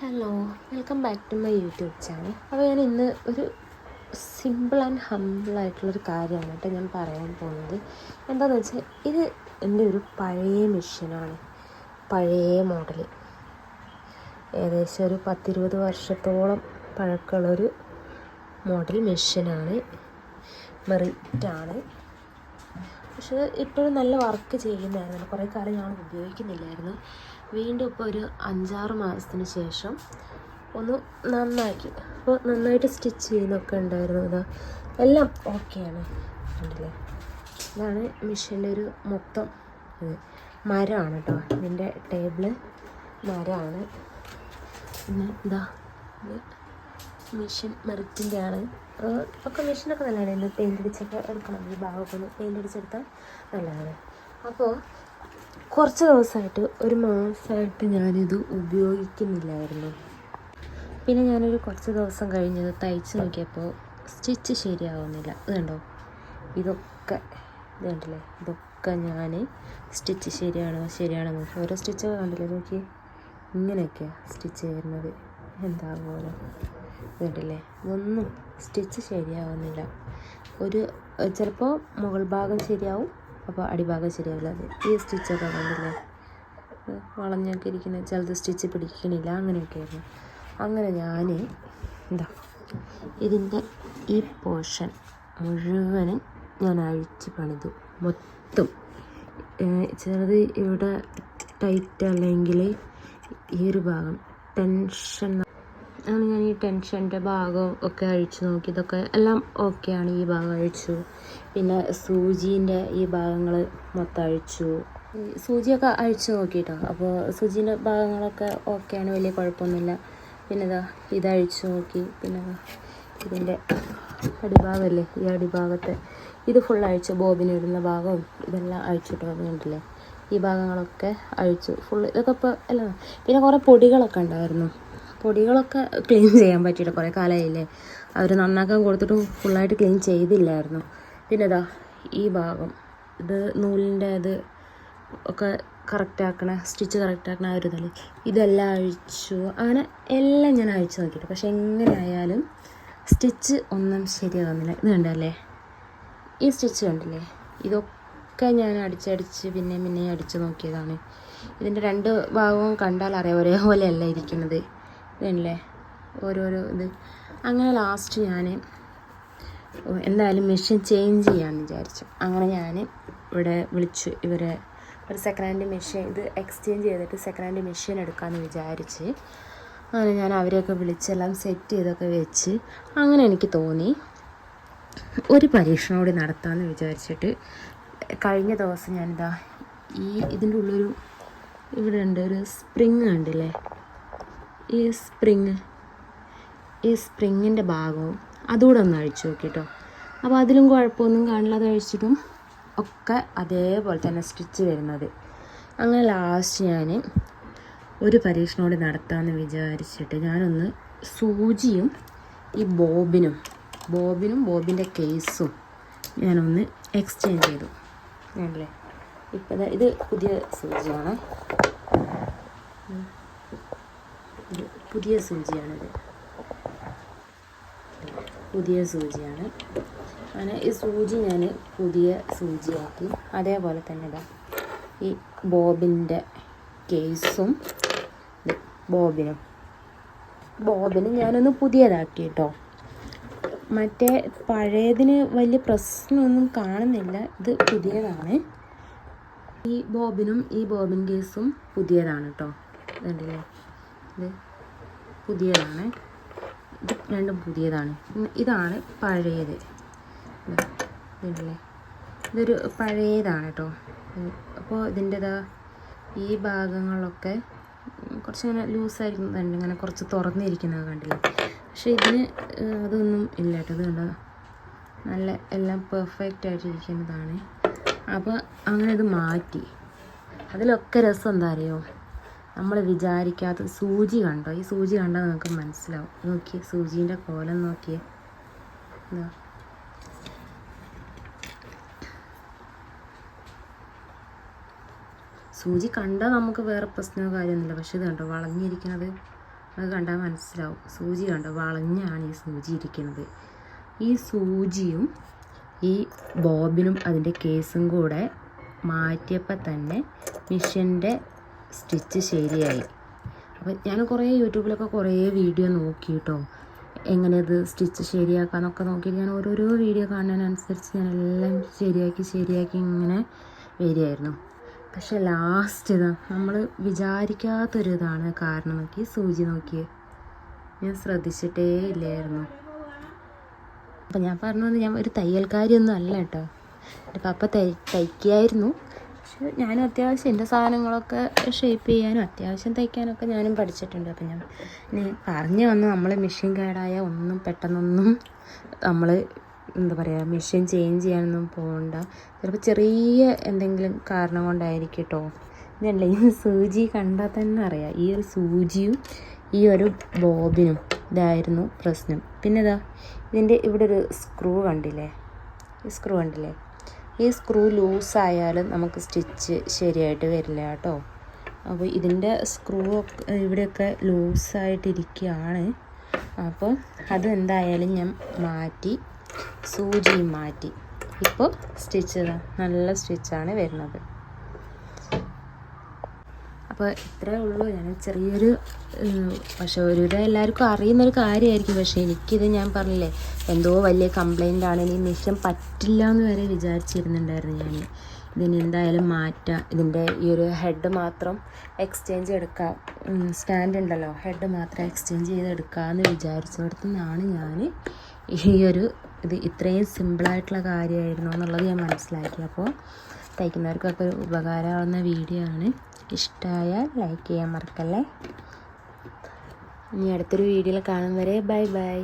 Hello welcome back to my YouTube channel അപ്പോൾ ഞാൻ ഇന്ന് ഒരു സിമ്പിൾ ആൻഡ് ഹമ്പിൾ ആയിട്ടുള്ളൊരു കാര്യമാണ് കേട്ടോ ഞാൻ പറയാൻ പോകുന്നത്. എന്താണെന്ന് വെച്ചാൽ ഇത് എന്റെ ഒരു പഴയ മെഷീനാണ് പഴയ മോഡൽ ഏകദേശം ഒരു പത്തിരുപത് വർഷത്തോളം പഴക്കമുള്ളൊരു മോഡൽ മെഷീനാണ് മെറിറ്റാണ് പക്ഷേ ഇപ്പോഴും നല്ല വർക്ക് ചെയ്യുന്നതായിരുന്നു കുറേ കാലം ഞാൻ ഉപയോഗിക്കുന്നില്ലായിരുന്നു. വീണ്ടും ഇപ്പോൾ ഒരു അഞ്ചാറ് മാസത്തിന് ശേഷം ഒന്ന് നന്നാക്കി. അപ്പോൾ നന്നായിട്ട് സ്റ്റിച്ച് ചെയ്യുന്നൊക്കെ ഉണ്ടായിരുന്നു. ഇതാ എല്ലാം ഓക്കെയാണ് കണ്ടില്ലേ? ഇതാണ് മെഷീന്റെ ഒരു മൊത്തം ഇത്. മരമാണ് കേട്ടോ ഇതിന്റെ ടേബിൾ മരമാണ്. പിന്നെ ഇത് മെഷീൻ മെറിറ്റിന്റെ ആണ് ഒക്കെ മിഷനൊക്കെ നല്ലതാണ്. ഇന്ന് പെയിന്റ് അടിച്ചൊക്കെ എടുക്കണം. ഈ ഭാഗമൊക്കെ ഒന്ന് പെയിന്റ് അടിച്ചെടുത്താൽ നല്ലതാണ്. അപ്പോൾ കുറച്ച് ദിവസമായിട്ട് ഒരു മാസമായിട്ട് ഞാനിത് ഉപയോഗിക്കുന്നില്ലായിരുന്നു. പിന്നെ ഞാനൊരു കുറച്ച് ദിവസം കഴിഞ്ഞത് തയ്ച്ച് നോക്കിയപ്പോൾ സ്റ്റിച്ച് ശരിയാവുന്നില്ല. ഇതുണ്ടോ? ഇതൊക്കെ ഇത് കണ്ടില്ലേ ഇതൊക്കെ ഞാൻ സ്റ്റിച്ച് ശരിയാണോ? ശരിയാണോ നോക്കി. ഓരോ സ്റ്റിച്ചൊക്കെ കണ്ടില്ലേ? നോക്കി ഇങ്ങനെയൊക്കെയാണ് സ്റ്റിച്ച് ചെയ്യുന്നത്. എന്താ പോലെ? കണ്ടില്ലേ? ഇതൊന്നും സ്റ്റിച്ച് ശരിയാവുന്നില്ല. ഒരു ചിലപ്പോൾ മുകൾ ഭാഗം ശരിയാവും അപ്പോൾ അടിഭാഗം ശരിയാവില്ല. ഈ സ്റ്റിച്ചൊക്കെ കണ്ടില്ലേ? വളഞ്ഞൊക്കെ ഇരിക്കുന്ന ചിലത് സ്റ്റിച്ച് പിടിക്കണില്ല അങ്ങനെയൊക്കെയായിരുന്നു. അങ്ങനെ ഞാൻ എന്താ ഇതിന്റെ ഈ പോർഷൻ മുഴുവനും ഞാൻ അഴിച്ച് പണിതു. മൊത്തം. ചിലത് ഇവിടെ ടൈറ്റ് അല്ലെങ്കിൽ ഈ ഒരു ഭാഗം ടെൻഷൻ അങ്ങനെ ഞാൻ ഈ ടെൻഷന്റെ ഭാഗം ഒക്കെ അഴിച്ചു നോക്കി. ഇതൊക്കെ എല്ലാം ഓക്കെയാണ് ഈ ഭാഗം അഴിച്ചു. പിന്നെ സൂചീന്റെ ഈ ഭാഗങ്ങൾ മൊത്തം അഴിച്ചു. സൂചിയൊക്കെ അഴിച്ചു നോക്കിയിട്ടോ അപ്പോൾ സൂചീന്റെ ഭാഗങ്ങളൊക്കെ ഓക്കെയാണ് വലിയ കുഴപ്പമൊന്നുമില്ല. പിന്നെ ഇതാ ഇതഴിച്ചു നോക്കി. പിന്നെ ഇതിന്റെ അടിഭാഗമല്ലേ ഈ അടിഭാഗത്തെ. ഇത് ഫുൾ അഴിച്ചു ബോബിനിടുന്ന ഭാഗവും ഇതെല്ലാം അഴിച്ചിട്ട് വന്നിട്ടുണ്ടല്ലേ ഈ ഭാഗങ്ങളൊക്കെ അഴിച്ചു ഫുൾ ഇതൊക്കെ ഇപ്പോൾ അല്ല പിന്നെ കുറേ പൊടികളൊക്കെ ഉണ്ടായിരുന്നു. പൊടികളൊക്കെ ക്ലീൻ ചെയ്യാൻ പറ്റിയില്ല. കുറേ കാലമായില്ലേ അവർ നന്നാക്കാൻ കൊടുത്തിട്ടും ഫുള്ളായിട്ട് ക്ലീൻ ചെയ്തില്ലായിരുന്നു. പിന്നെ ഇതാ ഈ ഭാഗം. ഇത് നൂലിന്റെ ഇത് ഒക്കെ കറക്റ്റാക്കണ സ്റ്റിച്ച് കറക്റ്റാക്കണ ആ ഒരു ഇതല്ലേ. ഇതെല്ലാം അഴിച്ചു. അങ്ങനെ എല്ലാം ഞാൻ അഴിച്ചു നോക്കിയിട്ട് പക്ഷെ എങ്ങനെ ആയാലും സ്റ്റിച്ച് ഒന്നും ശരിയാകുന്നില്ല ഇത് കണ്ടല്ലേ? ഈ സ്റ്റിച്ച് കണ്ടില്ലേ? ഇതൊക്കെ ഞാൻ അടിച്ചടിച്ച് പിന്നെ പിന്നെ അടിച്ച് നോക്കിയതാണ്. ഇതിന്റെ രണ്ട് ഭാഗവും കണ്ടാൽ അറിയാം ഒരേപോലെയല്ല ഇരിക്കുന്നത്. ഇതല്ലേ? ഓരോരോ ഇത്. അങ്ങനെ ലാസ്റ്റ് ഞാൻ എന്തായാലും മെഷീൻ ചേഞ്ച് ചെയ്യാമെന്ന് വിചാരിച്ചു. അങ്ങനെ ഞാൻ ഇവിടെ വിളിച്ചു. ഇവരെ ഒരു സെക്കൻഡ് ഹാൻഡ് മെഷീൻ ഇത് എക്സ്ചേഞ്ച് ചെയ്തിട്ട് സെക്കൻഡ് ഹാൻഡ് മെഷീൻ എടുക്കാമെന്ന് വിചാരിച്ച്. അങ്ങനെ ഞാൻ അവരെയൊക്കെ വിളിച്ചെല്ലാം സെറ്റ് ചെയ്തൊക്കെ വെച്ച് അങ്ങനെ എനിക്ക് തോന്നി. ഒരു പരീക്ഷണം കൂടി നടത്താമെന്ന് വിചാരിച്ചിട്ട് കഴിഞ്ഞ ദിവസം ഞാനിതാ ഈ ഇതിന്റെ ഉള്ളൊരു ഇവിടെ ഉണ്ട് ഒരു സ്പ്രിങ് കണ്ടില്ലേ? ഈ സ്പ്രിങ് ഈ സ്പ്രിങ്ങിന്റെ ഭാഗവും അതുകൂടെ ഒന്ന് അഴിച്ചു നോക്കിട്ടോ. അപ്പോൾ അതിലും കുഴപ്പമൊന്നും കാണില്ല അത് അഴിച്ചിട്ടും ഒക്കെ അതേപോലെ തന്നെ സ്റ്റിച്ച് വരുന്നത്. അങ്ങനെ ലാസ്റ്റ് ഞാൻ ഒരു പരീക്ഷണം കൂടി നടത്താമെന്ന് വിചാരിച്ചിട്ട് ഞാനൊന്ന് സൂചിയും ഈ ബോബിനും ബോബിനും ബോബിന്റെ കേസും ഞാനൊന്ന് എക്സ്ചേഞ്ച് ചെയ്തു. അല്ലേ ഇപ്പം ഇത് പുതിയ സൂചിയാണ്. പുതിയ സൂചിയാണിത്. പുതിയ സൂചിയാണ്. അങ്ങനെ ഈ സൂചി ഞാൻ പുതിയ സൂചിയാക്കി. അതേപോലെ തന്നെ ഇതാ ഈ ബോബിന്റെ കേസും ബോബിനും. ബോബിന് ഞാനൊന്ന് പുതിയതാക്കി കേട്ടോ മറ്റേ പഴയതിന് വലിയ പ്രശ്നമൊന്നും കാണുന്നില്ല. ഇത് പുതിയതാണ്. ഈ ബോബിനും ഈ ബോബിൻ കേസും പുതിയതാണ് കേട്ടോ കണ്ടില്ലേ? ഇത് പുതിയതാണ്. ഇത് രണ്ടും പുതിയതാണ്. ഇതാണ് പഴയത്. ഇതല്ലേ ഇതൊരു പഴയതാണ് കേട്ടോ അപ്പോൾ ഇതിന്റെതാ ഈ ഭാഗങ്ങളൊക്കെ കുറച്ച് ഇങ്ങനെ ലൂസായിരിക്കുന്നുണ്ട് ഇങ്ങനെ കുറച്ച് തുറന്നിരിക്കുന്നത് കണ്ടില്ല? പക്ഷേ ഇതിന് അതൊന്നും ഇല്ല കേട്ടോ ഇത് കണ്ടോ? നല്ല എല്ലാം പെർഫെക്റ്റ് ആയിട്ടിരിക്കുന്നതാണ്. അപ്പോൾ അങ്ങനെ ഇത് മാറ്റി. അതിലൊക്കെ രസം എന്താ അറിയോ? നമ്മൾ വിചാരിക്കാത്ത സൂചി കണ്ടോ? ഈ സൂചി കണ്ടാൽ നിങ്ങൾക്ക് മനസ്സിലാവും. നോക്കിയേ സൂചീന്റെ കോലം നോക്കിയേ. എന്താ സൂചി കണ്ടാൽ നമുക്ക് വേറെ പ്രശ്നമോ കാര്യമൊന്നുമില്ല. പക്ഷേ ഇത് കണ്ടോ വളഞ്ഞിരിക്കുന്നത് അത് കണ്ടാൽ മനസ്സിലാവും. സൂചി കണ്ടോ വളഞ്ഞാണ് ഈ സൂചി ഇരിക്കുന്നത്. ഈ സൂചിയും ഈ ബോബിനും അതിന്റെ കേസും കൂടെ മാറ്റിയപ്പോൾ തന്നെ മിഷ്യന്റെ സ്റ്റിച്ച് ശരിയായി. അപ്പം ഞാൻ കുറേ യൂട്യൂബിലൊക്കെ കുറേ വീഡിയോ നോക്കി കേട്ടോ എങ്ങനെ ഇത് സ്റ്റിച്ച് ശരിയാക്കാമെന്നൊക്കെ നോക്കിയിട്ട് ഞാൻ ഓരോരോ വീഡിയോ കാണുന്നതിനനുസരിച്ച് ഞാൻ എല്ലാം ശരിയാക്കി ശരിയാക്കി ഇങ്ങനെ വരികയായിരുന്നു. പക്ഷെ ലാസ്റ്റ് ഇതാ നമ്മൾ വിചാരിക്കാത്തൊരു ഇതാണ് കാരണം നോക്കി സൂചി നോക്കി. ഞാൻ ശ്രദ്ധിച്ചിട്ടേ ഇല്ലായിരുന്നു. അപ്പം ഞാൻ പറഞ്ഞു ഞാൻ ഒരു തയ്യൽക്കാരിയൊന്നും അല്ല കേട്ടോ. എന്റെ പപ്പ തയ് തയ്ക്കായിരുന്നു. പക്ഷെ ഞാനും അത്യാവശ്യം എന്റെ സാധനങ്ങളൊക്കെ ഷേപ്പ് ചെയ്യാനും അത്യാവശ്യം തയ്ക്കാനൊക്കെ ഞാനും പഠിച്ചിട്ടുണ്ട്. അപ്പം ഞാൻ പറഞ്ഞു വന്ന് നമ്മൾ മെഷീൻ കേടായ ഒന്നും പെട്ടെന്നൊന്നും നമ്മൾ എന്താ പറയുക മെഷീൻ ചേഞ്ച് ചെയ്യാനൊന്നും പോകണ്ട. ചിലപ്പോൾ ചെറിയ എന്തെങ്കിലും കാരണം കൊണ്ടായിരിക്കും കേട്ടോ ഇതല്ല ഈ സൂചി കണ്ടാൽ തന്നെ അറിയാം. ഈ ഒരു സൂചിയും ഈ ഒരു ബോബിനും ഇതായിരുന്നു പ്രശ്നം. പിന്നെ ഇതാ ഇതിന്റെ ഇവിടെ ഒരു സ്ക്രൂ കണ്ടില്ലേ? ഈ സ്ക്രൂ കണ്ടില്ലേ? ഈ സ്ക്രൂ ലൂസായാലും നമുക്ക് സ്റ്റിച്ച് ശരിയായിട്ട് വരില്ല കേട്ടോ. അപ്പോൾ ഇതിന്റെ സ്ക്രൂ ഇവിടെയൊക്കെ ലൂസായിട്ടിരിക്കുകയാണ്. അപ്പോൾ അത് എന്തായാലും ഞാൻ മാറ്റി സൂചിയും മാറ്റി. ഇപ്പോൾ സ്റ്റിച്ച് നല്ല സ്റ്റിച്ചാണ് വരുന്നത്. അപ്പോൾ ഇത്രയേ ഉള്ളൂ. ഞാൻ ചെറിയൊരു പക്ഷെ ഒരുവിധം എല്ലാവർക്കും അറിയുന്നൊരു കാര്യമായിരിക്കും. പക്ഷേ എനിക്കിത് ഞാൻ പറഞ്ഞില്ലേ എന്തോ വലിയ കംപ്ലൈന്റ് ആണ്. ഇനി മിഷൻ പറ്റില്ല എന്ന് വരെ വിചാരിച്ചിരുന്നുണ്ടായിരുന്നു ഞാൻ ഇതിന് എന്തായാലും മാറ്റാം. ഇതിന്റെ ഈ ഒരു ഹെഡ് മാത്രം എക്സ്ചേഞ്ച് എടുക്കാം. സ്റ്റാൻഡ് ഉണ്ടല്ലോ. ഹെഡ് മാത്രം എക്സ്ചേഞ്ച് ചെയ്ത് വിചാരിച്ചിടത്തു നിന്നാണ് ഞാൻ ഈ ഒരു ഇത് ഇത്രയും സിമ്പിളായിട്ടുള്ള കാര്യമായിരുന്നു എന്നുള്ളത് ഞാൻ മനസ്സിലാക്കി. അപ്പോൾ തയ്ക്കുന്നവർക്കൊക്കെ ഒരു ഉപകാരമാവുന്ന വീഡിയോ ആണ്. ഇഷ്ടമായാൽ ലൈക്ക് ചെയ്യാൻ മറക്കല്ലേ? ഇനി അടുത്തൊരു വീഡിയോയിൽ കാണും വരെ. Bye bye